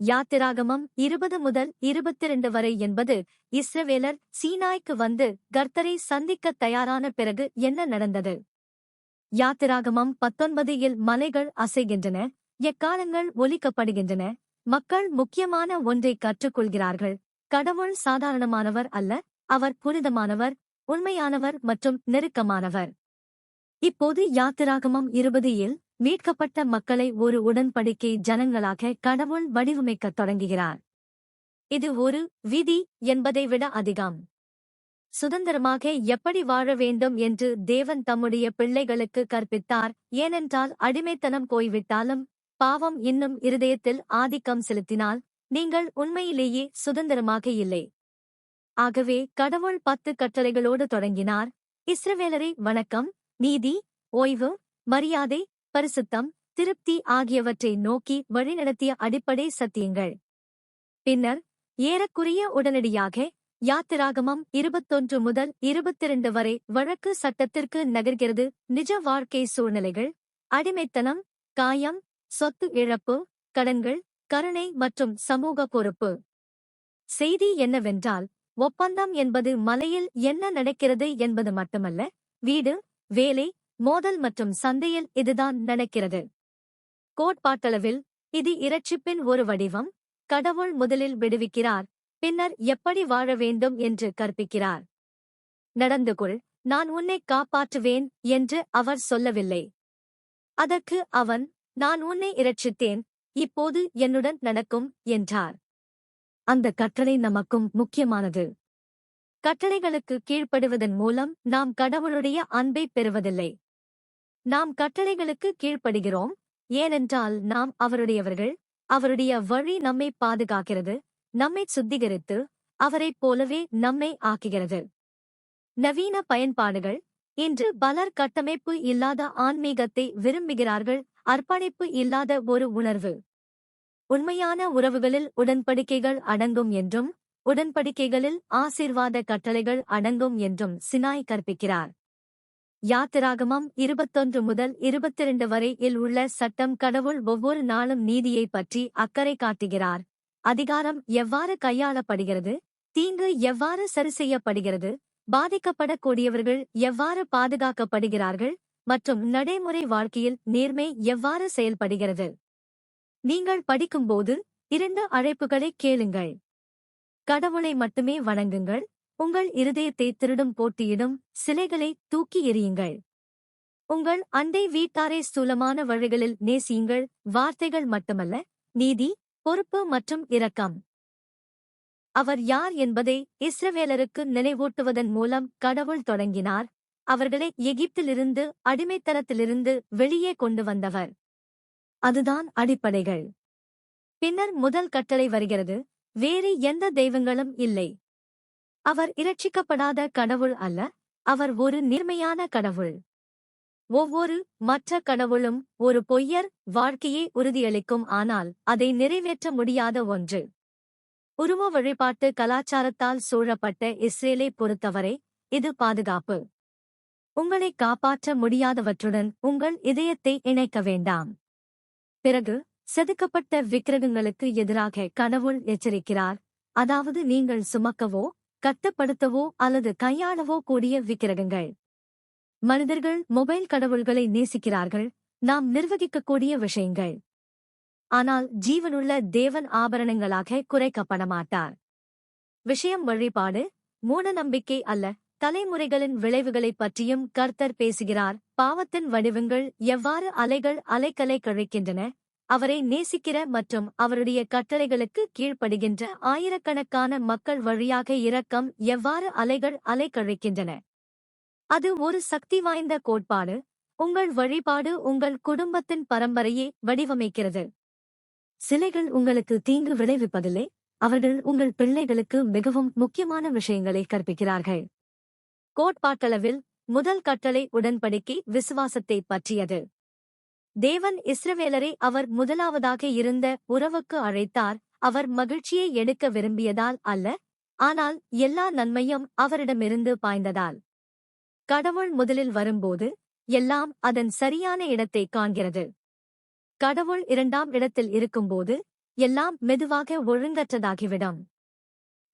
யாத்திராகமம் இருபது முதல் இருபத்திரண்டு வரை என்பது இஸ்ரவேலர் சீனாய்க்கு வந்து கர்த்தரை சந்திக்கத் தயாரான பிறகு என்ன நடந்தது? யாத்திராகமம் பத்தொன்பதில் மலைகள் அசைகின்றன எக்காலங்கள் ஒலிக்கப்படுகின்றன மக்கள் முக்கியமான ஒன்றை கற்றுக்கொள்கிறார்கள். கடவுள் சாதாரணமானவர் அல்ல அவர் புனிதமானவர் உண்மையானவர் மற்றும் நெருக்கமானவர். இப்போது யாத்திராகமம் இருபதியில் மீட்கப்பட்ட மக்களை ஒரு உடன்படிக்கை ஜனங்களாக கடவுள் வடிவமைக்கத் தொடங்குகிறார். இது ஒரு விதி என்பதை விட அதிகம். சுதந்திரமாக எப்படி வாழ வேண்டும் என்று தேவன் தம்முடைய பிள்ளைகளுக்கு கற்பித்தார். ஏனென்றால் அடிமைத்தனம் போய்விட்டாலும் பாவம் இன்னும் இருதயத்தில் ஆதிக்கம் செலுத்தினால் நீங்கள் உண்மையிலேயே சுதந்திரமாக இல்லை. ஆகவே கடவுள் பத்து கட்டளைகளோடு தொடங்கினார். இஸ்ரவேலரை வணக்கம். நீதி ஓய்வு மரியாதை பரிசுத்தம் திருப்தி ஆகியவற்றை நோக்கி வழிநடத்திய அடிப்படை சத்தியங்கள். பின்னர் ஏறக்குறைய உடனடியாக யாத்திராகமம் இருபத்தொன்று முதல் இருபத்திரண்டு வரை வழக்கு சட்டத்திற்கு நகர்கிறது. நிஜ வாழ்க்கை சூழ்நிலைகள் அடிமைத்தனம் காயம் சொத்து இழப்பு கடன்கள் கருணை மற்றும் சமூக பொறுப்பு. செய்தி என்னவென்றால் ஒப்பந்தம் என்பது மலையில் என்ன நடக்கிறது என்பது மட்டுமல்ல வீடு வேலை மோதல் மற்றும் சந்தையில் இதுதான் நடக்கிறது. கோட்பாட்டளவில் இது இரட்சிப்பின் ஒரு வடிவம் கடவுள் முதலில் விடுவிக்கிறார் பின்னர் எப்படி வாழ வேண்டும் என்று கற்பிக்கிறார். நடந்து கொள் நான் உன்னை காப்பாற்றுவேன் என்று அவர் சொல்லவில்லை. அதற்கு அவன் நான் உன்னை இரட்சித்தேன் இப்போது என்னுடன் நடக்கும் என்றார். அந்த கட்டளை நமக்கும் முக்கியமானது. கட்டளைகளுக்கு கீழ்ப்படுவதன் மூலம் நாம் கடவுளுடைய அன்பை பெறுவதில்லை. நாம் கட்டளைகளுக்கு கீழ்ப்படுகிறோம். ஏனென்றால் நாம் அவருடையவர்கள். அவருடைய வழி நம்மை பாதுகாக்கிறது. நம்மை சுத்திகரித்து அவரைப் போலவே நம்மை ஆக்குகிறது. நவீன பயன்பாடுகள். இன்று பலர் கட்டமைப்பு இல்லாத ஆன்மீகத்தை விரும்புகிறார்கள். அர்ப்பணிப்பு இல்லாத ஒரு உணர்வு. உண்மையான உறவுகளில் உடன்படிக்கைகள் அடங்கும் என்றும் உடன்படிக்கைகளில் ஆசீர்வாத கட்டளைகள் அடங்கும் என்றும் சினாய் கற்பிக்கிறார். யாத்திராகமம் இருபத்தொன்று முதல் இருபத்திரண்டு வரை இல் உள்ள சட்டம் கடவுள் ஒவ்வொரு நாளும் நீதியை பற்றி அக்கறை காட்டுகிறார். அதிகாரம் எவ்வாறு கையாளப்படுகிறது? தீங்கு எவ்வாறு சரி செய்யப்படுகிறது? பாதிக்கப்படக்கூடியவர்கள் எவ்வாறு பாதுகாக்கப்படுகிறார்கள்? மற்றும் நடைமுறை வாழ்க்கையில் நேர்மை எவ்வாறு செயல்படுகிறது? நீங்கள் படிக்கும்போது இரண்டு அழைப்புகளை கேளுங்கள். கடவுளை மட்டுமே வணங்குங்கள். உங்கள் இருதயத்தை திருடும் போட்டியிடும் சிலைகளை தூக்கி எறியுங்கள். உங்கள் அண்டை வீட்டாரை ஸ்தூலமான வழிகளில் நேசியுங்கள். வார்த்தைகள் மட்டுமல்ல நீதி பொறுப்பு மற்றும் இரக்கம். அவர் யார் என்பதை இஸ்ரவேலருக்கு நினைவூட்டுவதன் மூலம் கடவுள் தொடங்கினார். அவர்களை எகிப்திலிருந்து அடிமைத்தனத்திலிருந்து வெளியே கொண்டு வந்தவர். அதுதான் அடிப்படைகள். பின்னர் முதல் கட்டளை வருகிறது வேறு எந்த தெய்வங்களும் இல்லை. அவர் இரட்சிக்கப்படாத கடவுள் அல்ல அவர் ஒரு நேர்மையான கடவுள். ஒவ்வொரு மற்ற கடவுளும் ஒரு பொய்யர் வாழ்க்கையை உறுதியளிக்கும் ஆனால் அதை நிறைவேற்ற முடியாத ஒன்று. உருவ வழிபாட்டு கலாச்சாரத்தால் சூழப்பட்ட இஸ்ரேலை பொறுத்தவரை இது பாதுகாப்பு. உங்களை காப்பாற்ற முடியாதவற்றுடன் உங்கள் இதயத்தை இணைக்க வேண்டாம். பிறகு செதுக்கப்பட்ட விக்கிரகங்களுக்கு எதிராக கடவுள் எச்சரிக்கிறார் அதாவது நீங்கள் சுமக்கவோ கட்டுப்படுத்தவோ அல்லது கையாளவோ கூடிய விக்கிரகங்கள். மனிதர்கள் மொபைல் கடவுள்களை நேசிக்கிறார்கள் நாம் நிர்வகிக்கக்கூடிய விஷயங்கள். ஆனால் ஜீவனுள்ள தேவன் ஆபரணங்களாக குறைக்கப்பட மாட்டார் விஷயம் வழிபாடு மூடநம்பிக்கை அல்ல தலைமுறைகளின் விளைவுகளைப் பற்றியும் கர்த்தர் பேசுகிறார் பாவத்தின் வடிவங்கள் எவ்வாறு அலைகள் அலைக்கலை கழிக்கின்றன அவரை நேசிக்கிற மற்றும் அவருடைய கட்டளைகளுக்கு கீழ்ப்படுகின்ற ஆயிரக்கணக்கான மக்கள் வழியாக இரக்கம் எவ்வாறு அலைகள் அலைக்கழிக்கின்றன? அது ஒரு சக்தி வாய்ந்த கோட்பாடு உங்கள் வழிபாடு உங்கள் குடும்பத்தின் பரம்பரையை வடிவமைக்கிறது. சிலைகள் உங்களுக்கு தீங்கு விளைவிப்பதில்லை அவர்கள் உங்கள் பிள்ளைகளுக்கு மிகவும் முக்கியமான விஷயங்களை கற்பிக்கிறார்கள். கோட்பாட்டளவில் முதல் கட்டளை உடன்படிக்கை விசுவாசத்தை பற்றியது. தேவன் இஸ்ரவேலரை அவர் முதலாவதாக இருந்த உறவுக்கு அழைத்தார். அவர் மகிழ்ச்சியை எடுக்க விரும்பியதால் அல்ல ஆனால் எல்லா நன்மையும் அவரிடமிருந்து பாய்ந்ததால். கடவுள் முதலில் வரும்போது எல்லாம் அதன் சரியான இடத்தை காண்கிறது. கடவுள் இரண்டாம் இடத்தில் இருக்கும்போது எல்லாம் மெதுவாக ஒழுங்கற்றதாகிவிடும்.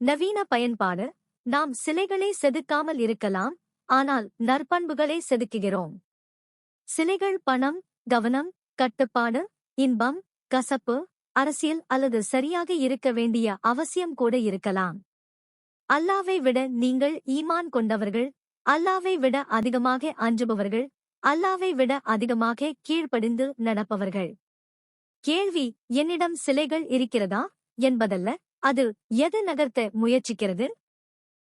நவீன பயன்பாடு நாம் சிலைகளை செதுக்காமல் இருக்கலாம் ஆனால் நற்பண்புகளை செதுக்குகிறோம். சிலைகள் பணம் கவனம் கட்டுப்பாடு இன்பம் கசப்பு அரசியல் அல்லது சரியாக இருக்க வேண்டிய அவசியம் கூட இருக்கலாம். அல்லாவை விட நீங்கள் ஈமான் கொண்டவர்கள் அல்லாவை விட அதிகமாக அஞ்சுபவர்கள் அல்லாவை விட அதிகமாக கீழ்ப்படிந்து நடப்பவர்கள். கேள்வி என்னிடம் சிலைகள் இருக்கிறதா? என்பதல்ல அது எது நகர்த்த முயற்சிக்கிறது?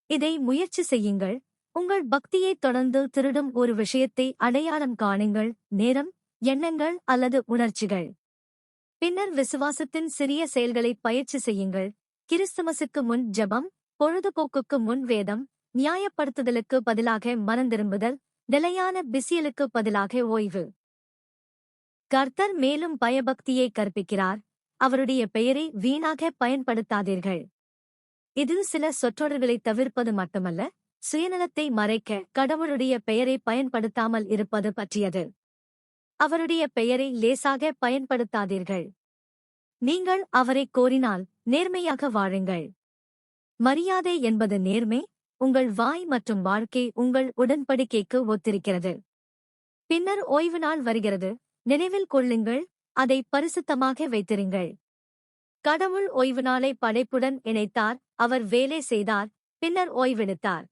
இதை முயற்சி செய்யுங்கள். உங்கள் பக்தியை தொடர்ந்து திருடும் ஒரு விஷயத்தை அடையாளம் காணுங்கள். நேரம் எண்ணங்கள் அல்லது உணர்ச்சிகள். பின்னர் விசுவாசத்தின் சிறிய செயல்களை பயிற்சி செய்யுங்கள். கிறிஸ்துமஸுக்கு முன் ஜெபம் பொழுதுபோக்குக்கு முன் வேதம் நியாயப்படுத்துதலுக்கு பதிலாக மனந்திரும்புதல் நிலையான பிசியலுக்கு பதிலாக ஓய்வு. கர்த்தர் மேலும் பயபக்தியை கற்பிக்கிறார். அவருடைய பெயரை வீணாக பயன்படுத்தாதீர்கள். இது சில சொற்றொடர்களை தவிர்ப்பது மட்டுமல்ல சுயநலத்தை மறைக்க கடவுளுடைய பெயரை பயன்படுத்தாமல் இருப்பது பற்றியது. அவருடைய பெயரை லேசாக பயன்படுத்தாதீர்கள். நீங்கள் அவரை கோரினால் நேர்மையாக வாழுங்கள். மரியாதை என்பது நேர்மை உங்கள் வாய் மற்றும் வாழ்க்கை உங்கள் உடன்படிக்கைக்கு ஒத்திருக்கிறது. பின்னர் ஓய்வு நாள் வருகிறது நினைவில் கொள்ளுங்கள் அதை பரிசுத்தமாக வைத்திருங்கள். கடவுள் ஓய்வு நாளை படைப்புடன் இணைத்தார் அவர் வேலை செய்தார் பின்னர் ஓய்வெடுத்தார்.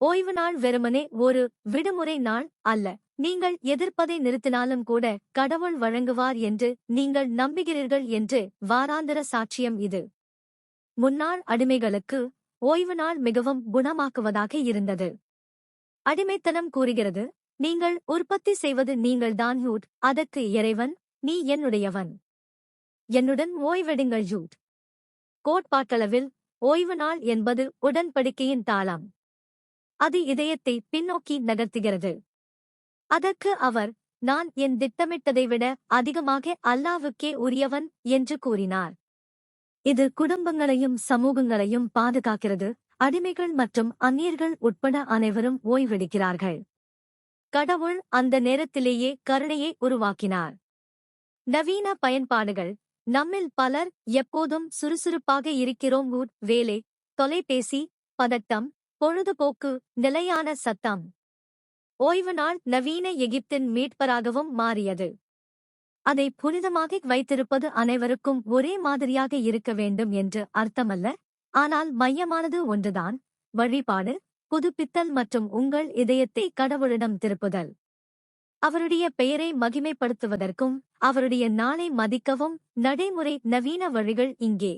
ஓய்வு நாள் வெறுமனே ஒரு விடுமுறை நாள் அல்ல நீங்கள் எதிர்ப்பதை நிறுத்தினாலும் கூட கடவுள் வழங்குவார் என்று நீங்கள் நம்புகிறீர்கள் என்று வாராந்திர சாட்சியம் இது. முன்னாள் அடிமைகளுக்கு ஓய்வு நாள் மிகவும் குணமாக்குவதாக இருந்தது. அடிமைத்தனம் கூறுகிறது நீங்கள் உற்பத்தி செய்வது நீங்கள்தான் யூட் அதற்கு இறைவன் நீ என்னுடையவன். என்னுடன் ஓய்வெடுங்கள் யூட் கோட்பாட்டளவில் ஓய்வு நாள் என்பது உடன்படிக்கையின் தாளம். அது இதயத்தை பின்னோக்கி நகர்த்துகிறது. அதற்கு அவர் நான் என் திட்டமிட்டதை விட அதிகமாக அல்லாவுக்கே உரியவன் என்று கூறினார். இது குடும்பங்களையும் சமூகங்களையும் பாதுகாக்கிறது. அடிமைகள் மற்றும் அந்நியர்கள் உட்பட அனைவரும் ஓய்வெடுக்கிறார்கள். கடவுள் அந்த நேரத்திலேயே கருணையை உருவாக்கினார். நவீன பயன்பாடுகள். நம்மில் பலர் எப்போதும் சுறுசுறுப்பாக இருக்கிறோம். ஊர் வேலை தொலைபேசி பதட்டம் பொழுதுபோக்கு நிலையான சத்தம். ஓய்வு நாள் நவீன எகிப்தின் மீட்பராகவும் மாறியது. அதை புனிதமாக வைத்திருப்பது அனைவருக்கும் ஒரே மாதிரியாக இருக்க வேண்டும் என்று அர்த்தமல்ல. ஆனால் மையமானது ஒன்றுதான். வழிபாடு புதுப்பித்தல் மற்றும் உங்கள் இதயத்தை கடவுளிடம் திருப்புதல். அவருடைய பெயரை மகிமைப்படுத்துவதற்கும் அவருடைய நாளை மதிக்கவும் நடைமுறை நவீன வழிகள் இங்கே.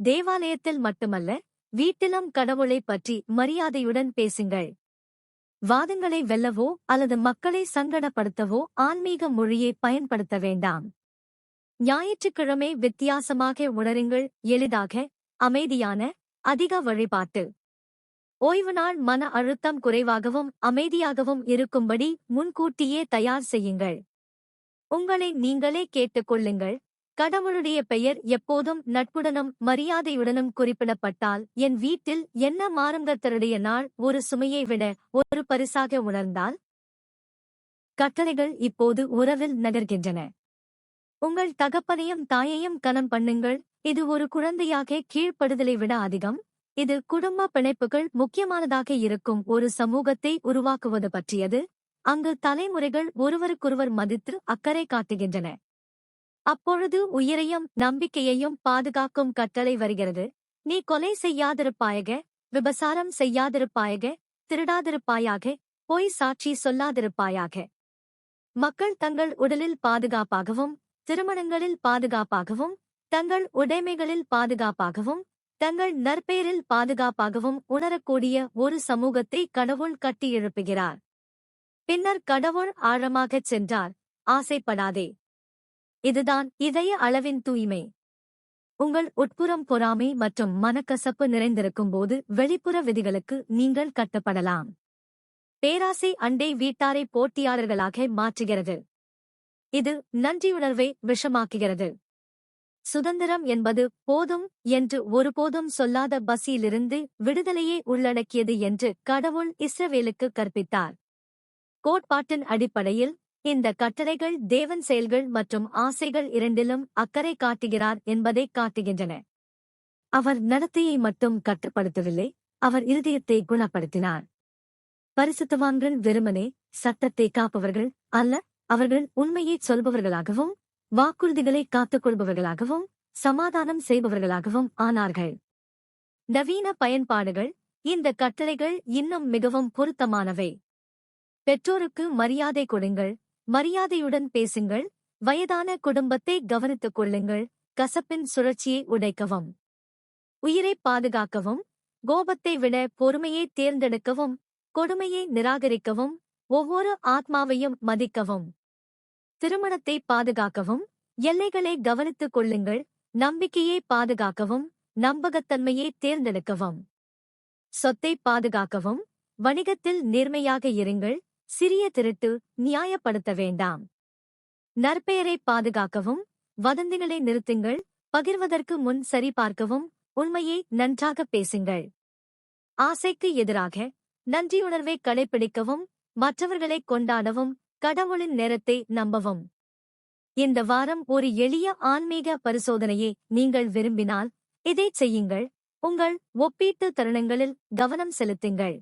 தேவாலயத்தில் மட்டுமல்ல வீட்டிலும் கடவுளை பற்றி மரியாதையுடன் பேசுங்கள். வாதங்களை வெல்லவோ அல்லது மக்களை சங்கடப்படுத்தவோ ஆன்மீக மொழியை பயன்படுத்த வேண்டாம். ஞாயிற்றுக்கிழமை வித்தியாசமாக உணருங்கள் எளிதாக அமைதியான அதிக வழிபாட்டு. ஓய்வு நாள் மன அழுத்தம் குறைவாகவும் அமைதியாகவும் இருக்கும்படி முன்கூட்டியே தயார் செய்யுங்கள். உங்களை நீங்களே கேட்டுக்கொள்ளுங்கள். கடவுளுடைய பெயர் எப்போதும் நட்புடனும் மரியாதையுடனும் குறிப்பிடப்பட்டால் என் வீட்டில் என்ன மாறுங்கத்தருடைய நாள் ஒரு சுமையை விட ஒரு பரிசாக உணர்ந்தால்? கட்டளைகள் இப்போது உறவில் நகர்கின்றன. உங்கள் தகப்பனையும் தாயையும் கனம் பண்ணுங்கள். இது ஒரு குழந்தையாக கீழ்ப்படுதலை விட அதிகம். இது குடும்ப பிணைப்புகள் முக்கியமானதாக இருக்கும் ஒரு சமூகத்தை உருவாக்குவது பற்றியது. அங்கு தலைமுறைகள் ஒருவருக்கொருவர் மதித்து அக்கறை காட்டுகின்றன. அப்பொழுது உயிரையும் நம்பிக்கையையும் பாதுகாக்கும் கட்டளை வருகிறது. நீ கொலை செய்யாதிருப்பாயக விபசாரம் செய்யாதிருப்பாயக திருடாதிருப்பாயாக பொய் சாட்சி சொல்லாதிருப்பாயாக. மக்கள் தங்கள் உடலில் பாதுகாப்பாகவும் திருமணங்களில் பாதுகாப்பாகவும் தங்கள் உடைமைகளில் பாதுகாப்பாகவும் தங்கள் நற்பெயரில் பாதுகாப்பாகவும் உணரக்கூடிய ஒரு சமூகத்தை கடவுள் கட்டியெழுப்புகிறார் பின்னர் கடவுள் ஆழமாகச் சென்றார். ஆசைப்படாதே. இதுதான் இதய அளவின் தூய்மை. உங்கள் உட்புறம் பொறாமை மற்றும் மனக்கசப்பு நிறைந்திருக்கும் போது வெளிப்புற விதிகளுக்கு நீங்கள் கட்டப்படலாம். பேராசை அண்டை வீட்டாரை போட்டியாளர்களாக மாற்றுகிறது. இது நன்றியுணர்வை விஷமாக்குகிறது. சுதந்திரம் என்பது போதும் என்று ஒருபோதும் சொல்லாத பசியிலிருந்து விடுதலையே உள்ளடக்கியது என்று கடவுள் இஸ்ரவேலுக்கு கற்பித்தார். கோட்பாட்டின் அடிப்படையில் இந்த கட்டளைகள் தேவன் செயல்கள் மற்றும் ஆசைகள் இரண்டிலும் அக்கறை காட்டுகிறார் என்பதை காட்டுகின்றன. அவர் நடத்தையை மட்டும் கட்டுப்படுத்தவில்லை அவர் இருதயத்தை குணப்படுத்தினார். பரிசுத்தவான்கள் வெறுமனே சட்டத்தை காப்பவர்கள் அல்ல அவர்கள் உண்மையைச் சொல்பவர்களாகவும் வாக்குறுதிகளை காத்துக் கொள்பவர்களாகவும் சமாதானம் செய்பவர்களாகவும் ஆனார்கள். நவீன பயன்பாடுகள் இந்த கட்டளைகள் இன்னும் மிகவும் பொருத்தமானவை. பெற்றோருக்கு மரியாதை கொடுங்கள் மரியாதையுடன் பேசுங்கள். வயதான குடும்பத்தை கவனித்துக் கொள்ளுங்கள். கசப்பின் சுழற்சியை உடைக்கவும். உயிரை பாதுகாக்கவும். கோபத்தை விட பொறுமையை தேர்ந்தெடுக்கவும். கொடுமையை நிராகரிக்கவும். ஒவ்வொரு ஆத்மாவையும் மதிக்கவும். திருமணத்தை பாதுகாக்கவும். எல்லைகளை கவனித்துக் கொள்ளுங்கள். நம்பிக்கையை பாதுகாக்கவும். நம்பகத்தன்மையை தேர்ந்தெடுக்கவும். சொத்தை பாதுகாக்கவும். வணிகத்தில் நேர்மையாக இருங்கள். சிறிய திருட்டு நியாயப்படுத்த வேண்டாம். நற்பெயரை பாதுகாக்கவும் வதந்திகளை நிறுத்துங்கள் பகிர்வதற்கு முன் சரிபார்க்கவும் உண்மையை நன்றாக பேசுங்கள். ஆசைக்கு எதிராக நன்றியுணர்வை கடைபிடிக்கவும் மற்றவர்களை கொண்டாடவும் கடவுளின் நேரத்தை நம்பவும். இந்த வாரம் ஒரு எளிய ஆன்மீக பரிசோதனையை நீங்கள் விரும்பினால் இதைச் செய்யுங்கள். உங்கள் ஒப்பீட்டு தருணங்களில் கவனம் செலுத்துங்கள்.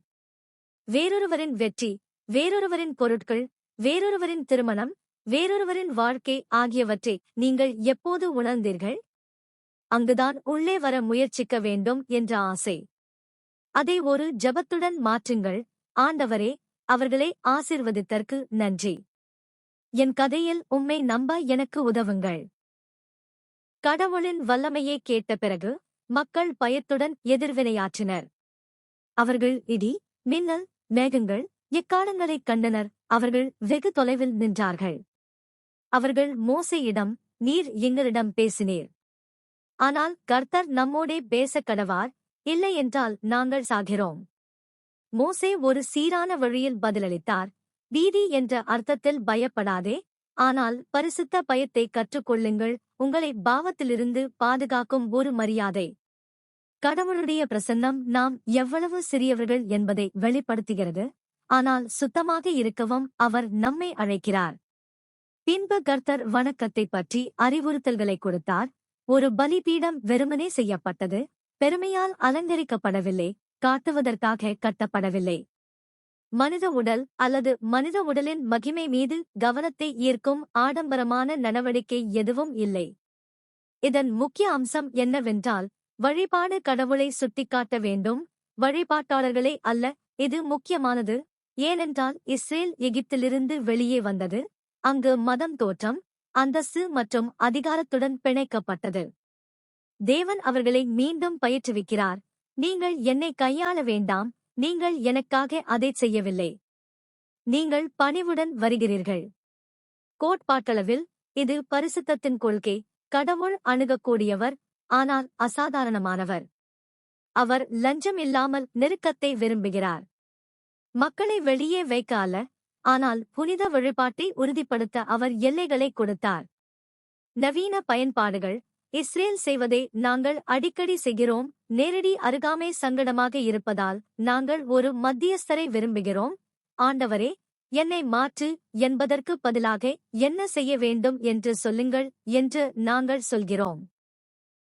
வேறொருவரின் வெற்றி வேறொருவரின் பொருட்கள் வேறொருவரின் திருமணம் வேறொருவரின் வாழ்க்கை ஆகியவற்றை நீங்கள் எப்போது உணர்ந்தீர்கள்? அங்குதான் உள்ளே வர முயற்சிக்க வேண்டும் என்ற ஆசை. அதை ஒரு ஜபத்துடன் மாற்றுங்கள். ஆண்டவரே அவர்களை ஆசிர்வதித்தற்கு நன்றி. என் கதையில் உம்மை நம்ப எனக்கு உதவுங்கள். கடவுளின் வல்லமையை கேட்ட பிறகு மக்கள் பயத்துடன் எதிர்வினையாற்றினர். அவர்கள் இடி மின்னல் மேகங்கள் எக்காலங்களைக் கண்டனர் அவர்கள் வெகு தொலைவில் நின்றார்கள். அவர்கள் மோசையிடம் நீர் எங்களிடம் பேசினீர். ஆனால் கர்த்தர் நம்மோடே பேசக் கடவார் இல்லையென்றால் நாங்கள் சாகிறோம் மோசே ஒரு சீரான வழியில் பதிலளித்தார் பீதி என்ற அர்த்தத்தில் பயப்படாதே ஆனால் பரிசுத்த பயத்தை கற்றுக்கொள்ளுங்கள் உங்களை பாவத்திலிருந்து பாதுகாக்கும் ஒரு மரியாதை. கடவுளுடைய பிரசன்னம் நாம் எவ்வளவு சிறியவர்கள் என்பதை வெளிப்படுத்துகிறது? ஆனால் சுத்தமாக இருக்கவும் அவர் நம்மை அழைக்கிறார். பின்பு கர்த்தர் வணக்கத்தை பற்றி அறிவுறுத்தல்களை கொடுத்தார். ஒரு பலிபீடம் வெறுமனே செய்யப்பட்டது. பெருமையால் அலங்கரிக்கப்படவில்லை. காட்டுவதற்காக கட்டப்படவில்லை. மனித உடல் அல்லது மனித உடலின் மகிமை மீது கவனத்தை ஈர்க்கும் ஆடம்பரமான நடவடிக்கை எதுவும் இல்லை. இதன் முக்கிய அம்சம் என்னவென்றால் வழிபாடு கடவுளை சுட்டிக்காட்ட வேண்டும். வழிபாட்டாளர்களே அல்ல இது முக்கியமானது. ஏனென்றால் இஸ்ரேல் எகிப்திலிருந்து வெளியே வந்தது. அங்கு மதம் தோற்றம் அந்தஸ்து மற்றும் அதிகாரத்துடன் பிணைக்கப்பட்டது. தேவன் அவர்களை மீண்டும் பயிற்றுவிக்கிறார். நீங்கள் என்னை கையாள வேண்டாம் நீங்கள் எனக்காக அதைச் செய்யவில்லை. நீங்கள் பணிவுடன் வருகிறீர்கள். கோட்பாட்டளவில் இது பரிசுத்தத்தின் கொள்கை கடவுள் அணுகக்கூடியவர் ஆனால் அசாதாரணமானவர். அவர் லஞ்சம் இல்லாமல் நெருக்கத்தை விரும்புகிறார். மக்களை வெளியே வைக்கால ஆனால் புனித வழிபாட்டை உறுதிப்படுத்த அவர் எல்லைகளை கொடுத்தார். நவீன பயன்பாடுகள் இஸ்ரேல் செய்வதை நாங்கள் அடிக்கடி செய்கிறோம் நேரடி அருகாமை சங்கடமாக இருப்பதால் நாங்கள் ஒரு மத்தியஸ்தரை விரும்புகிறோம். ஆண்டவரே என்னை மாற்று என்பதற்கு பதிலாக என்ன செய்ய வேண்டும் என்று சொல்லுங்கள் என்று நாங்கள் சொல்கிறோம்.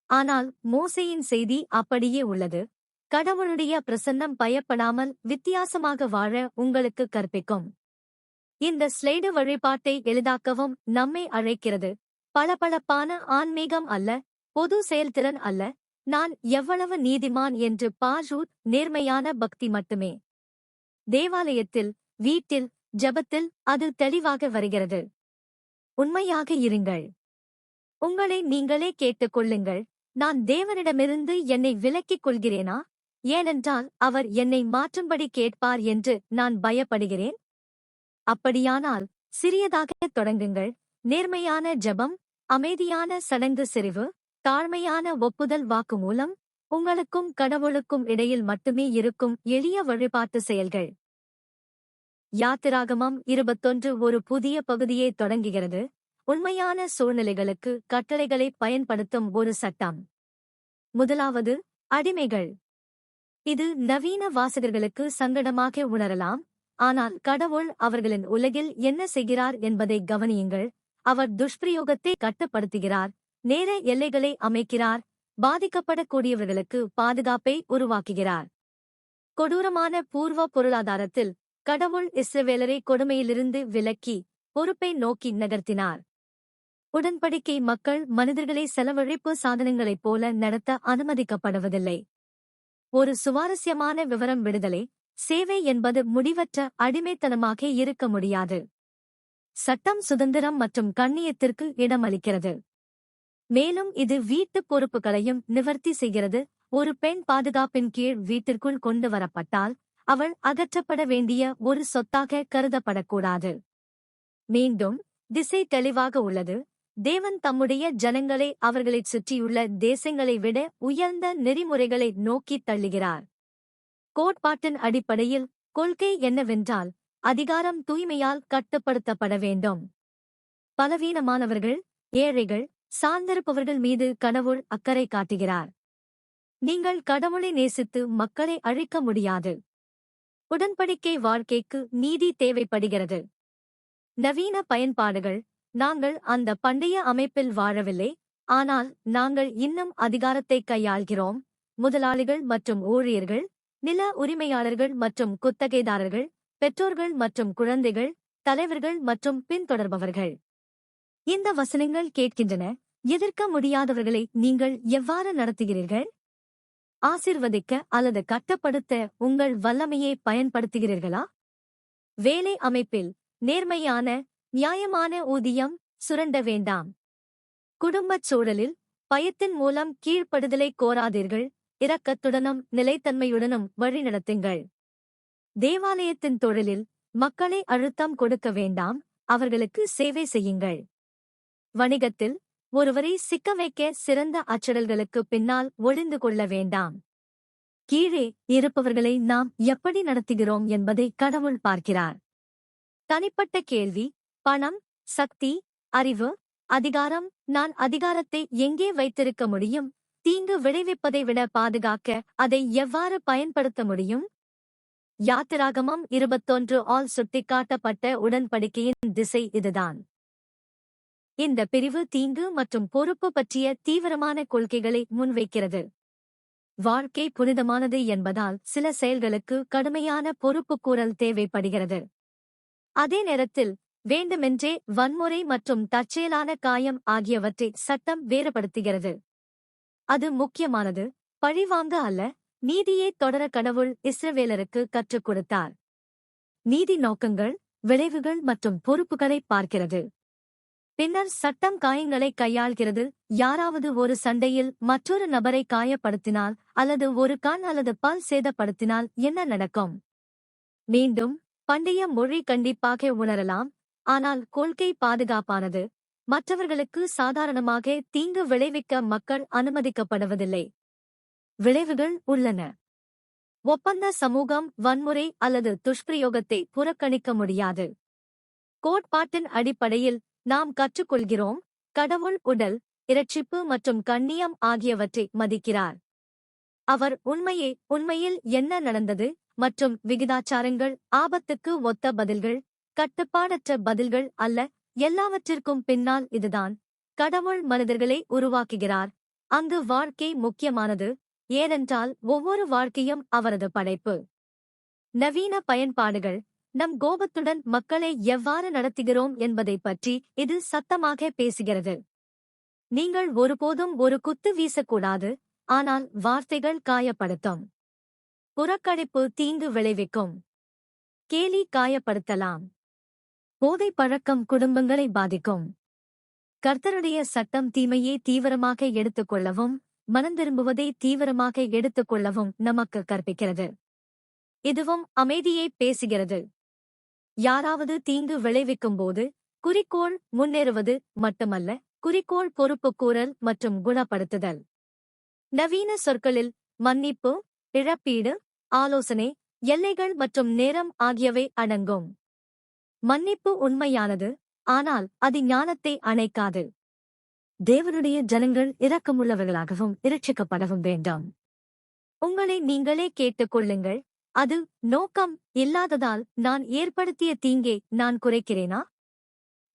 ஆனால் மோசையின் செய்தி அப்படியே உள்ளது. கடவுளுடைய பிரசன்னம் பயப்படாமல் வித்தியாசமாக வாழ உங்களுக்கு கற்பிக்கும். இந்த ஸ்லைடு வழிபாட்டை எளிதாக்கவும் நம்மை அழைக்கிறது. பளபளப்பான ஆன்மீகம் அல்ல பொது செயல்திறன் அல்ல நான் எவ்வளவு நீதிமான் என்று பாஜூத் நேர்மையான பக்தி மட்டுமே. தேவாலயத்தில் வீட்டில் ஜபத்தில் அது தெளிவாக வருகிறது. உண்மையாக இருங்கள். உங்களை நீங்களே கேட்டுக்கொள்ளுங்கள் நான் தேவனிடமிருந்து என்னை விலக்கிக் கொள்கிறேனா? ஏனென்றால் அவர் என்னை மாற்றும்படி கேட்பார் என்று நான் பயப்படுகிறேன். அப்படியானால் சிறியதாக தொடங்குங்கள். நேர்மையான ஜெபம் அமைதியான சடங்கு செறிவு தாழ்மையான ஒப்புதல் வாக்குமூலம் உங்களுக்கும் கடவுளுக்கும் இடையில் மட்டுமே இருக்கும் எளிய வழிபாட்டு செயல்கள். யாத்திராகமம் இருபத்தொன்று ஒரு புதிய பகுதியை தொடங்குகிறது. உண்மையான சூழ்நிலைகளுக்கு கட்டளைகளை பயன்படுத்தும் ஒரு சட்டம். முதலாவது அடிமைகள். இது நவீன வாசகர்களுக்கு சங்கடமாக உணரலாம். ஆனால் கடவுள் அவர்களின் உலகில் என்ன செய்கிறார் என்பதை கவனியுங்கள். அவர் துஷ்பிரயோகத்தை கட்டுப்படுத்துகிறார். நேர எல்லைகளை அமைக்கிறார். பாதிக்கப்படக்கூடியவர்களுக்கு பாதுகாப்பை உருவாக்குகிறார். கொடூரமான பூர்வ பொருளாதாரத்தில் கடவுள் இஸ்ரவேலரை கொடுமையிலிருந்து விலக்கி பொறுப்பை நோக்கி நகர்த்தினார். உடன்படிக்கை மக்கள் மனிதர்களை செலவழிப்பு சாதனங்களைப் போல நடத்த அனுமதிக்கப்படுவதில்லை. ஒரு சுவாரஸ்யமான விவரம் விடுதலை. சேவை என்பது முடிவற்ற அடிமைத்தனமாக இருக்க முடியாது. சட்டம் சுதந்திரம் மற்றும் கண்ணியத்திற்கு இடமளிக்கிறது. மேலும் இது வீட்டுப் பொறுப்புகளையும் நிவர்த்தி செய்கிறது. ஒரு பெண் பாதுகாப்பின் கீழ் வீட்டிற்குள் கொண்டு வரப்பட்டால் அவள் அகற்றப்பட வேண்டிய ஒரு சொத்தாக கருதப்படக்கூடாது. மீண்டும் திசை தெளிவாக உள்ளது. தேவன் தம்முடைய ஜனங்களை அவர்களைச் சுற்றியுள்ள தேசங்களை விட உயர்ந்த நெறிமுறைகளை நோக்கித் தள்ளுகிறார். கோட்பாட்டின் அடிப்படையில் கொள்கை என்னவென்றால் அதிகாரம் தூய்மையால் கட்டுப்படுத்தப்பட வேண்டும். பலவீனமானவர்கள் ஏழைகள் சார்ந்திருப்பவர்கள் மீது கடவுள் அக்கறை காட்டுகிறார். நீங்கள் கடவுளை நேசித்து மக்களை அழிக்க முடியாது. உடன்படிக்கை வாழ்க்கைக்கு நீதி தேவைப்படுகிறது. நவீன பயன்பாடுகள் நாங்கள் அந்த பண்டைய அமைப்பில் வாழவில்லை. ஆனால் நாங்கள் இன்னும் அதிகாரத்தை கையாள்கிறோம். முதலாளிகள் மற்றும் ஊழியர்கள் நில உரிமையாளர்கள் மற்றும் குத்தகைதாரர்கள் பெற்றோர்கள் மற்றும் குழந்தைகள் தலைவர்கள் மற்றும் பின்தொடர்பவர்கள். இந்த வசனங்கள் கேட்கின்றன. எதிர்க்க முடியாதவர்களை நீங்கள் எவ்வாறு நடத்துகிறீர்கள்? ஆசிர்வதிக்க அல்லது கட்டப்படுத்த உங்கள் வல்லமையை பயன்படுத்துகிறீர்களா? வேலை அமைப்பில் நேர்மையான நியாயமான ஊதியம் சுரண்ட வேண்டாம். குடும்பச் சூழலில் பயத்தின் மூலம் கீழ்ப்படுதலை கோராதீர்கள். இரக்கத்துடனும் நிலைத்தன்மையுடனும் வழிநடத்துங்கள் தேவாலயத்தின் தொழிலில் மக்களை அழுத்தம் கொடுக்க வேண்டாம். அவர்களுக்கு சேவை செய்யுங்கள். வணிகத்தில் ஒருவரை சிக்க வைக்க சிறந்த அச்சடல்களுக்கு பின்னால் ஒளிந்து கொள்ள வேண்டாம். கீழே இருப்பவர்களை நாம் எப்படி நடத்துகிறோம் என்பதை கடவுள் பார்க்கிறார். தனிப்பட்ட கேள்வி பணம் சக்தி அறிவு அதிகாரம். நான் அதிகாரத்தை எங்கே வைத்திருக்க முடியும்? தீங்கு விளைவிப்பதை விட பாதுகாக்க அதை எவ்வாறு பயன்படுத்த முடியும்? யாத்திராகமம் இருபத்தொன்று ஆல் சுட்டிக்காட்டப்பட்ட உடன்படிக்கையின் திசை இதுதான். இந்த பிரிவு தீங்கு மற்றும் பொறுப்பு பற்றிய தீவிரமான கொள்கைகளை முன்வைக்கிறது. வாழ்க்கை புனிதமானது என்பதால் சில செயல்களுக்கு கடுமையான பொறுப்புக்கூறல் தேவைப்படுகிறது. அதே நேரத்தில் வேண்டுமென்றே வன்முறை மற்றும் தற்செயலான காயம் ஆகியவற்றை சட்டம் வேறுபடுத்துகிறது. அது முக்கியமானது. பழிவாங்க அல்ல. நீதியை தொடர கடவுள் இஸ்ரவேலருக்கு கற்றுக் கொடுத்தார். நீதி நோக்கங்கள் விளைவுகள் மற்றும் பொறுப்புகளை பார்க்கிறது. பின்னர் சட்டம் காயங்களை கையாள்கிறது. யாராவது ஒரு சண்டையில் மற்றொரு நபரை காயப்படுத்தினால் அல்லது ஒரு கண் அல்லது பல் சேதப்படுத்தினால் என்ன நடக்கும்? மீண்டும் பண்டைய மொழி கண்டிப்பாக உணரலாம். ஆனால் கொள்கை பாதுகாப்பானது. மற்றவர்களுக்கு சாதாரணமாக தீங்கு விளைவிக்க மக்கள் அனுமதிக்கப்படுவதில்லை. விளைவுகள் உள்ளன. ஒப்பந்த சமூகம் வன்முறை அல்லது துஷ்பிரயோகத்தை புறக்கணிக்க முடியாது. கோட்பாட்டின் அடிப்படையில் நாம் கற்றுக்கொள்கிறோம் கடவுள் உடல் இரட்சிப்பு மற்றும் கண்ணியம் ஆகியவற்றை மதிக்கிறார். அவர் உண்மையே உண்மையில் என்ன நடந்தது மற்றும் விகிதாச்சாரங்கள் ஆபத்துக்கு ஒத்த பதில்கள் கட்டுப்பாடற்ற பதில்கள் அல்ல எல்லாவற்றிற்கும் பின்னால் இதுதான். கடவுள் மனிதர்களை உருவாக்குகிறார். அங்கு வாழ்க்கை முக்கியமானது. ஏனென்றால் ஒவ்வொரு வாழ்க்கையும் அவரது படைப்பு. நவீன பயன்பாடுகள். நம் கோபத்துடன் மக்களை எவ்வாறு நடத்துகிறோம் என்பதை பற்றி இது சத்தமாக பேசுகிறது. நீங்கள் ஒருபோதும் ஒரு குத்து வீசக்கூடாது. ஆனால் வார்த்தைகள் காயப்படுத்தும். புறக்கணிப்பு தீங்கு விளைவிக்கும். கேலி காயப்படுத்தலாம். போதை பழக்கம் குடும்பங்களை பாதிக்கும். கர்த்தருடைய சட்டம் தீமையை தீவிரமாக எடுத்துக்கொள்ளவும் மனந்திரும்புவதை தீவிரமாக எடுத்துக்கொள்ளவும் நமக்கு கற்பிக்கிறது. இதுவும் அமைதியை பேசுகிறது. யாராவது தீங்கு விளைவிக்கும் போது குறிக்கோள் முன்னேறுவது மட்டுமல்ல குறிக்கோள் பொறுப்புக்கூறல் மற்றும் குணப்படுத்துதல். நவீன சொற்களில் மன்னிப்பு இழப்பீடு ஆலோசனை எல்லைகள் மற்றும் நேரம் ஆகியவை அடங்கும். மன்னிப்பு உண்மையானது ஆனால் அது ஞானத்தை அணைக்காது. தேவனுடைய ஜனங்கள் இரக்கமுள்ளவர்களாகவும் இரட்சிக்கப்படவும் வேண்டாம். உங்களை நீங்களே கேட்டுக் கொள்ளுங்கள். அது நோக்கம் இல்லாததால் நான் ஏற்படுத்திய தீங்கை நான் குறைக்கிறேனா?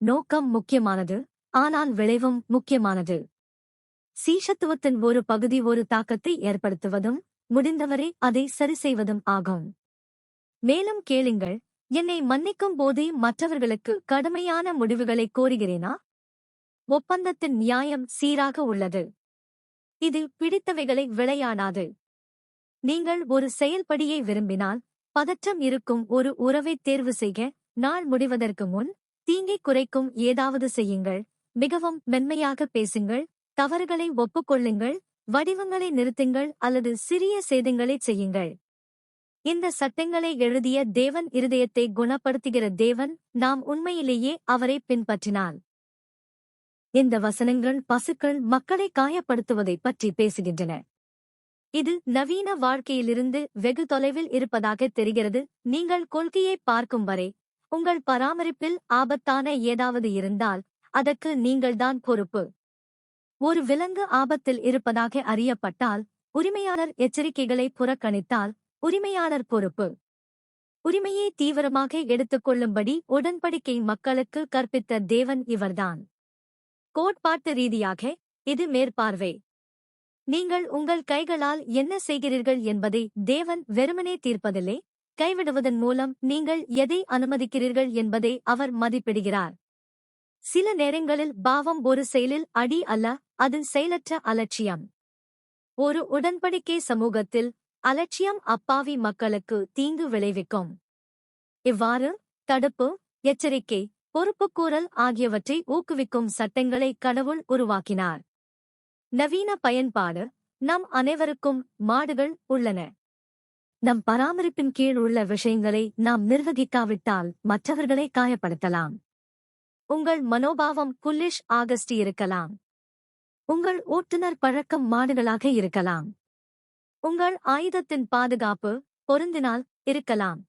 நோக்கம் முக்கியமானது ஆனால் விளைவும் முக்கியமானது. சீஷத்துவத்தின் ஒரு பகுதி ஒரு தாக்கத்தை ஏற்படுத்துவதும் முடிந்தவரை அதை சரி செய்வதும் ஆகும். மேலும் கேளுங்கள் என்னை மன்னிக்கும் போதே மற்றவர்களுக்கு கடுமையான முடிவுகளை கோருகிறேனா? ஒப்பந்தத்தின் நியாயம் சீராக உள்ளது. இது பிடித்தவைகளை விளையாடாது. நீங்கள் ஒரு செயல்படியை விரும்பினால் பதற்றம் இருக்கும் ஒரு உறவை தேர்வு செய்ய நாள் முடிவதற்கு முன் தீங்கை குறைக்கும் ஏதாவது செய்யுங்கள். மிகவும் மென்மையாக பேசுங்கள். தவறுகளை ஒப்புக்கொள்ளுங்கள். வடிவங்களை நிறுத்துங்கள் அல்லது சிறிய சேதங்களைச் செய்யுங்கள். இந்த சட்டங்களை எழுதிய தேவன் இருதயத்தை குணப்படுத்துகிற தேவன் நாம் உண்மையிலேயே அவரை பின்பற்றினால். இந்த வசனங்கள் பசுக்கள் மக்களை காயப்படுத்துவதைப் பற்றி பேசுகின்றன. இது நவீன வாழ்க்கையிலிருந்து வெகு தொலைவில் இருப்பதாக தெரிகிறது. நீங்கள் கொள்கையை பார்க்கும் வரை உங்கள் பராமரிப்பில் ஆபத்தான ஏதாவது இருந்தால் அதற்கு நீங்கள்தான் பொறுப்பு. ஒரு விலங்கு ஆபத்தில் இருப்பதாக அறியப்பட்டால் உரிமையாளர் எச்சரிக்கைகளை புறக்கணித்தால் உரிமையாளர் பொறுப்பு. உரிமையை தீவிரமாக எடுத்துக்கொள்ளும்படி உடன்படிக்கை மக்களுக்கு கற்பித்த தேவன் இவர்தான். கோட்பாட்டு ரீதியாக இது மேற்பார்வை. நீங்கள் உங்கள் கைகளால் என்ன செய்கிறீர்கள் என்பதை தேவன் வெறுமனே தீர்ப்பதில்லை. கைவிடுவதன் மூலம் நீங்கள் எதை அனுமதிக்கிறீர்கள் என்பதை அவர் மதிப்பிடுகிறார். சில நேரங்களில் பாவம் ஒரு செயலில் அடி அல்ல அது செயலற்ற அலட்சியம். ஒரு உடன்படிக்கை சமூகத்தில் அலட்சியம் அப்பாவி மக்களுக்கு தீங்கு விளைவிக்கும். இவ்வாறு தடுப்பு எச்சரிக்கை பொறுப்புக்கூறல் ஆகியவற்றை ஊக்குவிக்கும் சட்டங்களை கடவுள் உருவாக்கினார். நவீன பயன்பாடு நம் அனைவருக்கும் மாடுகள் உள்ளன. நம் பராமரிப்பின் கீழ் உள்ள விஷயங்களை நாம் நிர்வகிக்காவிட்டால் மற்றவர்களை காயப்படுத்தலாம். உங்கள் மனோபாவம் புல்லிஷ் ஆகஸ்ட் இருக்கலாம். உங்கள் ஓட்டுநர் பழக்கம் மாடுகளாக இருக்கலாம். உங்கள் ஆயுதத்தின் பாதுகாப்பு பொருந்தினால் இருக்கலாம்.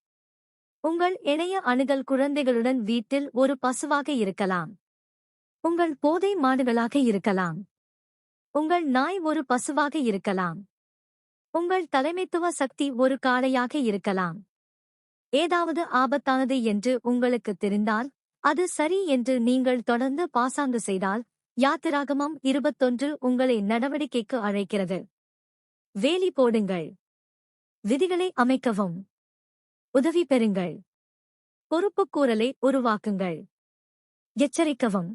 உங்கள் இணைய அணுகல் குழந்தைகளுடன் வீட்டில் ஒரு பசுவாக இருக்கலாம். உங்கள் போதை மாடுகளாக இருக்கலாம். உங்கள் நாய் ஒரு பசுவாக இருக்கலாம். உங்கள் தலைமைத்துவ சக்தி ஒரு காளையாக இருக்கலாம். ஏதாவது ஆபத்தானது என்று உங்களுக்கு தெரிந்தால் அது சரி என்று நீங்கள் தொடர்ந்து பாசாங்கு செய்தால் யாத்திராகமம் இருபத்தொன்று உங்களை நடவடிக்கைக்கு அழைக்கிறது. வேலி போடுங்கள். விதிகளை அமைக்கவும். உதவி பெறுங்கள். பொறுப்புக்கூறலை உருவாக்குங்கள். எச்சரிக்கவும்.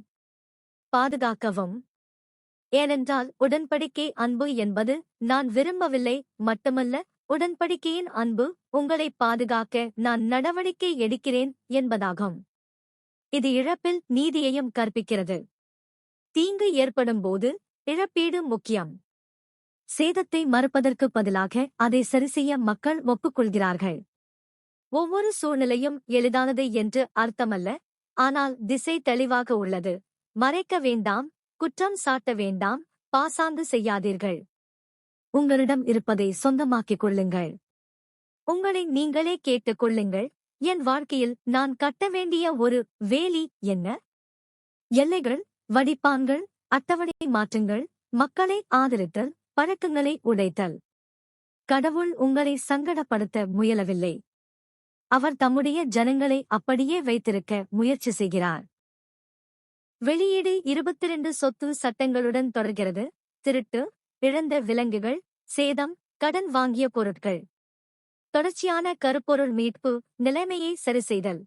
பாதுகாக்கவும். ஏனென்றால் உடன்படிக்கை அன்பு என்பது நான் விரும்பவில்லை மட்டுமல்ல உடன்படிக்கையின் அன்பு உங்களை பாதுகாக்க நான் நடவடிக்கை எடுக்கிறேன் என்பதாகும். இது இழப்பில் நீதியையும் கற்பிக்கிறது. தீங்கு ஏற்படும்போது இழப்பீடு முக்கியம். சேதத்தை மறுப்பதற்கு பதிலாக அதை சரிசெய்ய மக்கள் ஒப்புக்கொள்கிறார்கள். ஒவ்வொரு சூழ்நிலையும் எளிதானது என்று அர்த்தமல்ல. ஆனால் திசை தெளிவாக உள்ளது. மறைக்க வேண்டாம் குற்றம் சாட்ட வேண்டாம் பாசாந்து செய்யாதீர்கள். உங்களிடம் இருப்பதை சொந்தமாக்கிக் கொள்ளுங்கள். உங்களை நீங்களே கேட்டுக் கொள்ளுங்கள். என் வாழ்க்கையில் நான் கட்ட வேண்டிய ஒரு வேலி என்ன? எல்லைகள் வடிப்பான்கள் அட்டவணை மாற்றுங்கள் மக்களை ஆதரித்தல் பழக்கங்களை உடைத்தல். கடவுள் உங்களை சங்கடப்படுத்த முயலவில்லை. அவர் தம்முடைய ஜனங்களை அப்படியே வைத்திருக்க முயற்சி செய்கிறார். வெளியீடு இருபத்திரண்டு சொத்து சட்டங்களுடன் தொடர்கிறது. திருட்டு இழந்த விலங்குகள் சேதம் கடன் வாங்கிய பொருட்கள். தொடர்ச்சியான கருப்பொருள் மீட்பு நிலைமையை சரிசெய்தல்.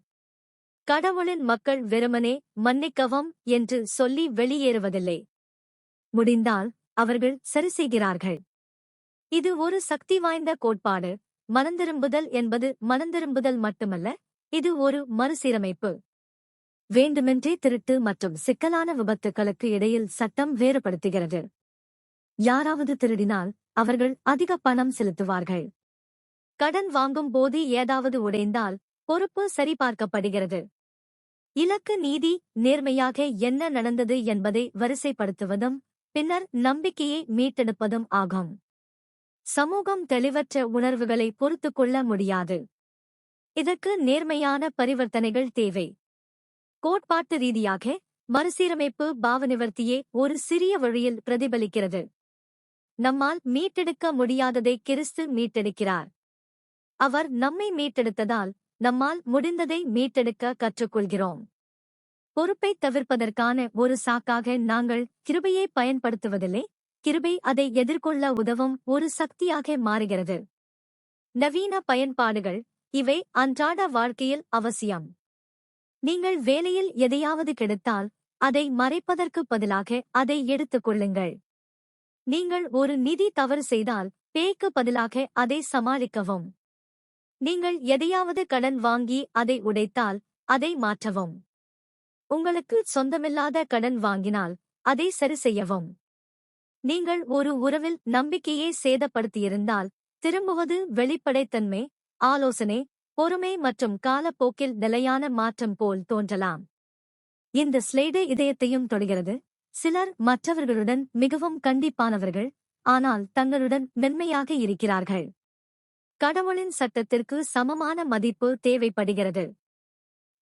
கடவுளின் மக்கள் வெறுமனே மன்னிக்கவும் என்று சொல்லி வெளியேறுவதில்லை. முடிந்தால் அவர்கள் சரி செய்கிறார்கள் இது ஒரு சக்தி வாய்ந்த கோட்பாடு. மனந்திரும்புதல் என்பது மனந்திரும்புதல் மட்டுமல்ல இது ஒரு மறுசீரமைப்பு. வேண்டுமென்றே திருட்டு மற்றும் சிக்கலான விபத்துகளுக்கு இடையில் சட்டம் வேறுபடுத்துகிறது. யாராவது திருடினால் அவர்கள் அதிக பணம் செலுத்துவார்கள். கடன் வாங்கும் போது ஏதாவது உடைந்தால் பொறுப்பு சரிபார்க்கப்படுகிறது. இலக்கு நீதி நேர்மையாக என்ன நடந்தது என்பதை வரிசைப்படுத்துவதும் பின்னர் நம்பிக்கையை மீட்டெடுப்பதும் ஆகும். சமூகம் தெளிவற்ற உணர்வுகளை பொறுத்துக்கொள்ள முடியாது. இதற்கு நேர்மையான பரிவர்த்தனைகள் தேவை. கோட்பாட்டு ரீதியாக மறுசீரமைப்பு பாவநிவர்த்தியே ஒரு சிறிய வழியில் பிரதிபலிக்கிறது. நம்மால் மீட்டெடுக்க முடியாததை கிறிஸ்து மீட்டெடுக்கிறார். அவர் நம்மை மீட்டெடுத்ததால் நம்மால் முடிந்ததை மீட்டெடுக்க கற்றுக்கொள்கிறோம். பொறுப்பை தவிர்ப்பதற்கான ஒரு சாக்காக நாங்கள் கிருபையை பயன்படுத்துவதில்லை. கிருபை அதை எதிர்கொள்ள உதவும் ஒரு சக்தியாக மாறுகிறது. நவீன பயன்பாடுகள் இவை அன்றாட வாழ்க்கையில் அவசியம். நீங்கள் வேலையில் எதையாவது கெடுத்தால் அதை மறைப்பதற்கு பதிலாக அதை எடுத்துக் கொள்ளுங்கள். நீங்கள் ஒரு நிதி தவறு செய்தால் பேய்க்கு பதிலாக அதை சமாளிக்கவும். நீங்கள் எதையாவது கடன் வாங்கி அதை உடைத்தால் அதை மாற்றவும். உங்களுக்கு சொந்தமில்லாத கடன் வாங்கினால் அதை சரி செய்யவும். நீங்கள் ஒரு உறவில் நம்பிக்கையை சேதப்படுத்தியிருந்தால் திரும்புவது வெளிப்படைத்தன்மை ஆலோசனை பொறுமை மற்றும் காலப்போக்கில் நிலையான மாற்றம் போல் தோன்றலாம். இந்த ஸ்லைடு இதயத்தையும் தொடுகிறது. சிலர் மற்றவர்களுடன் மிகவும் கண்டிப்பானவர்கள் ஆனால் தங்களுடன் மென்மையாக இருக்கிறார்கள். கடவுளின் சட்டத்திற்கு சமமான மதிப்பு தேவைப்படுகிறது.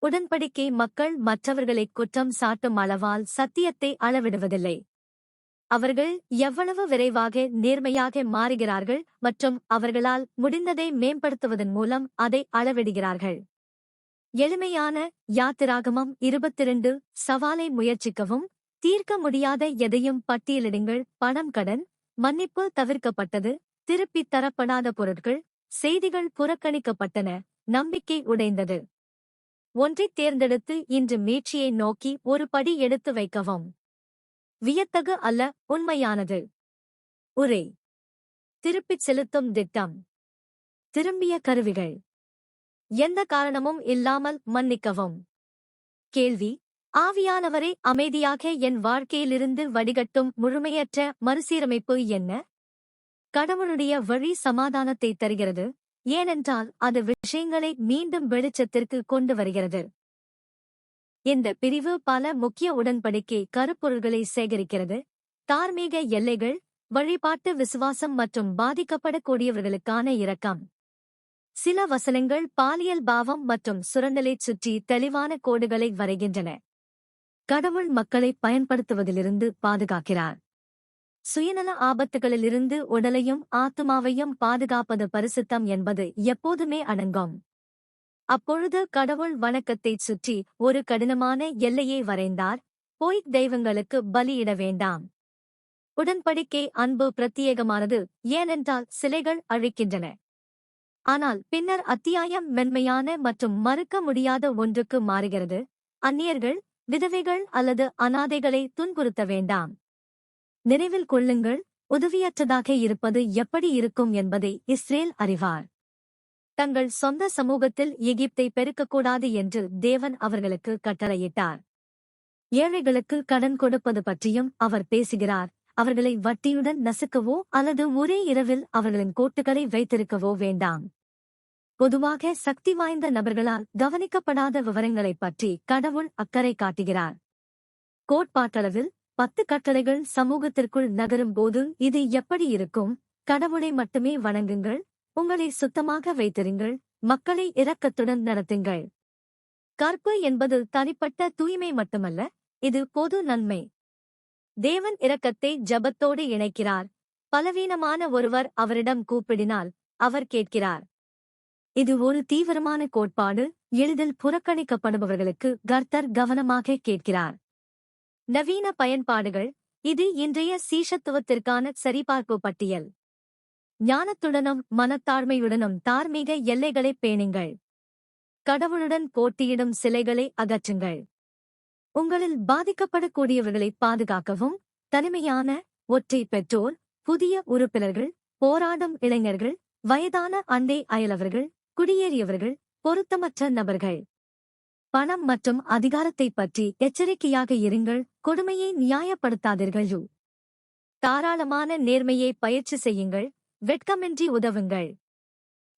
உடன்படிக்கை மக்கள் மற்றவர்களை குற்றம் சாட்டும் அளவால் சத்தியத்தை அளவிடுவதில்லை. அவர்கள் எவ்வளவு விரைவாக நேர்மையாக மாறுகிறார்கள் மற்றும் அவர்களால் முடிந்ததை மேம்படுத்துவதன் மூலம் அதை அளவிடுகிறார்கள். எளிமையான யாத்திராகமம் இருபத்திரண்டு. சவாலை முயற்சிக்கவும். தீர்க்க முடியாத எதையும் பட்டியலிடுங்கள். பணம் கடன். மன்னிப்பு தவிர்க்கப்பட்டது. திருப்பித் தரப்படாத பொருட்கள். செய்திகள் புறக்கணிக்கப்பட்டன. நம்பிக்கை உடைந்தது. ஒன்றைத் தேர்ந்தெடுத்து இன்று மீட்சியை நோக்கி ஒரு படி எடுத்து வைக்கவும். வியத்தகு அல்ல உண்மையானது. உரை. திருப்பிச் செலுத்தும் திட்டம். திரும்பிய கருவிகள். எந்த காரணமும் இல்லாமல் மன்னிக்கவும். கேள்வி. ஆவியானவரே அமைதியாக என் வாழ்க்கையிலிருந்து வடிகட்டும் முழுமையற்ற மறுசீரமைப்பு என்ன? கடவுளுடைய வழி சமாதானத்தை தருகிறது. ஏனென்றால் அது விஷயங்களை மீண்டும் வெளிச்சத்திற்கு கொண்டு வருகிறது. இந்த பிரிவு பல முக்கிய உடன்படிக்கை கருப்பொருள்களை சேகரிக்கிறது. தார்மீக எல்லைகள் வழிபாட்டு விசுவாசம் மற்றும் பாதிக்கப்படக்கூடியவர்களுக்கான இரக்கம். சில வசனங்கள் பாலியல் பாவம் மற்றும் சுரண்டலைச் சுற்றி தெளிவான கோடுகளை வரைகின்றன. கடவுள் மக்களை பயன்படுத்துவதிலிருந்து பாதுகாக்கிறார். சுயநல ஆபத்துகளிலிருந்து உடலையும் ஆத்துமாவையும் பாதுகாப்பது பரிசுத்தம் என்பது எப்போதுமே அடங்கும். அப்பொழுது கடவுள் வணக்கத்தைச் சுற்றி ஒரு கடினமான எல்லையை வரைந்தார். போய்த் தெய்வங்களுக்கு பலியிட வேண்டாம். உடன்படிக்கை அன்பு பிரத்யேகமானது ஏனென்றால் சிலைகள் அழிக்கின்றன. ஆனால் பின்னர் அத்தியாயம் மென்மையான மற்றும் மறுக்க முடியாத ஒன்றுக்கு மாறுகிறது. அந்நியர்கள் விதவைகள் அல்லது அனாதைகளை துன்புறுத்த வேண்டாம். நினைவில் கொள்ளுங்கள் உதவியற்றதாக இருப்பது எப்படி இருக்கும் என்பதை இஸ்ரேல் அறிவார். தங்கள் சொந்த சமூகத்தில் எகிப்தை பெருக்கக்கூடாது என்று தேவன் அவர்களுக்கு கட்டளையிட்டார். ஏழைகளுக்கு கடன் கொடுப்பது பற்றியும் அவர் பேசுகிறார். அவர்களை வட்டியுடன் நசுக்கவோ அல்லது ஒரே இரவில் அவர்களின் கோட்டுகளை வைத்திருக்கவோ வேண்டாம். பொதுவாக சக்தி வாய்ந்த நபர்களால் கவனிக்கப்படாத விவரங்களைப் பற்றி கடவுள் அக்கறை காட்டுகிறார். கோட்பாட்டளவில் பத்து கட்டளைகள் சமூகத்திற்குள் நகரும் போது இது எப்படி இருக்கும்? கடவுளை மட்டுமே வணங்குங்கள். உங்களை சுத்தமாக வைத்திருங்கள். மக்களை இரக்கத்துடன் நடத்துங்கள். கற்பு என்பது தனிப்பட்ட தூய்மை மட்டுமல்ல இது பொது நன்மை. தேவன் இரக்கத்தை ஜபத்தோடு இணைக்கிறார். பலவீனமான ஒருவர் அவரிடம் கூப்பிடினால் அவர் கேட்கிறார். இது ஒரு தீவிரமான கோட்பாடு. எளிதில் புறக்கணிக்கப்படுபவர்களுக்கு கர்த்தர் கவனமாக கேட்கிறார். நவீன பயன்பாடுகள் இது இன்றைய சீஷத்துவத்திற்கான சரிபார்ப்பு பட்டியல். ஞானத்துடனும் மனத்தாழ்மையுடனும் தார்மீக எல்லைகளைப் பேணுங்கள். கடவுளுடன் போட்டியிடும் சிலைகளை அகற்றுங்கள். உங்களில் பாதிக்கப்படக்கூடியவர்களை பாதுகாக்கவும் தனிமையான ஒற்றை பெற்றோர் புதிய உறுப்பினர்கள் போராடும் இளைஞர்கள் வயதான அண்டை அயலவர்கள் குடியேறியவர்கள் பொருத்தமற்ற நபர்கள். பணம் மற்றும் அதிகாரத்தைப் பற்றி எச்சரிக்கையாக இருங்கள் கொடுமையை நியாயப்படுத்தாதீர்கள். தாராளமான நேர்மையை பயிற்சி செய்யுங்கள் வெட்கமின்றி உதவுங்கள்.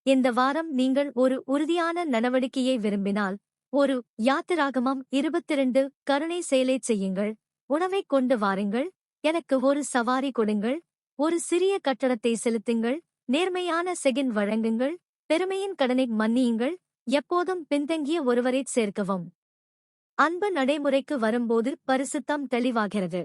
இந்த வாரம் நீங்கள் ஒரு உறுதியான நடவடிக்கையை விரும்பினால் ஒரு யாத்திராகமம் இருபத்திரண்டு கருணை செயலைச் செய்யுங்கள் உணவைக் கொண்டு வாருங்கள் எனக்கு ஒரு சவாரி கொடுங்கள் ஒரு சிறிய கட்டடத்தை செலுத்துங்கள் நேர்மையான செகின் வழங்குங்கள் பெருமையின் கடனை மன்னியுங்கள் எப்போதும் பின்தங்கிய ஒருவரைச் சேர்க்கவும். அன்பு நடைமுறைக்கு வரும்போது பரிசுத்தம் தெளிவாகிறது.